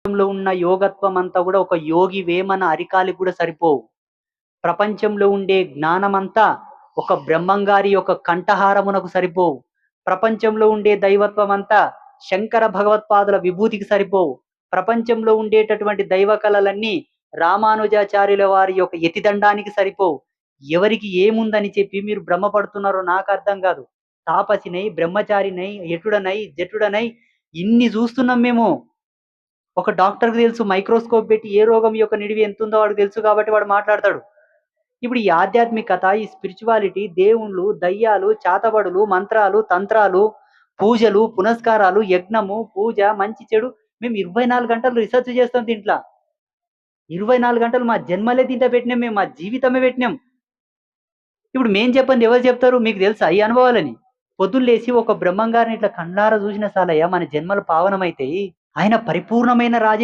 ప్రపంచంలో ఉన్న యోగత్వం అంతా కూడా ఒక యోగి వేమన అరికాలి కూడా సరిపోవు. ప్రపంచంలో ఉండే జ్ఞానమంతా ఒక బ్రహ్మంగారి యొక్క కంఠహారమునకు సరిపోవు. ప్రపంచంలో ఉండే దైవత్వం అంతా శంకర భగవత్పాదుల విభూతికి సరిపోవు. ప్రపంచంలో ఉండేటటువంటి దైవ కళలన్నీ రామానుజాచార్యుల వారి యొక్క ఎతిదండానికి సరిపోవు. ఎవరికి ఏముందని చెప్పి మీరు భ్రమపడుతున్నారో నాకు అర్థం కాదు. తాపసినై బ్రహ్మచారినై ఎటుడనై జటుడనై ఇన్ని చూస్తున్నాం మేము. ఒక డాక్టర్కి తెలుసు మైక్రోస్కోప్ పెట్టి ఏ రోగం యొక్క నిడివి ఎంత ఉందో వాడికి తెలుసు కాబట్టి వాడు మాట్లాడతాడు. ఇప్పుడు ఈ ఆధ్యాత్మికత ఈ స్పిరిచువాలిటీ దేవుళ్ళు దయ్యాలు చాతబడులు మంత్రాలు తంత్రాలు పూజలు పునస్కారాలు యజ్ఞము పూజ మంచి చెడు మేము ఇరవై నాలుగు గంటలు రీసెర్చ్ చేస్తాం దీంట్లో. ఇరవై నాలుగు గంటలు మా జన్మలే దీంట్లో పెట్టినాం మేము మా జీవితమే పెట్టినాం. ఇప్పుడు మేం చెప్పండి ఎవరు చెప్తారు? మీకు తెలుసా ఈ అనుభవాలని? పొద్దున్న లేచి ఒక బ్రహ్మంగారిని ఇట్లా కండార చూసిన సాలయ్య మన జన్మలు పావనమైతాయి. ఆయన పరిపూర్ణమైన రాజ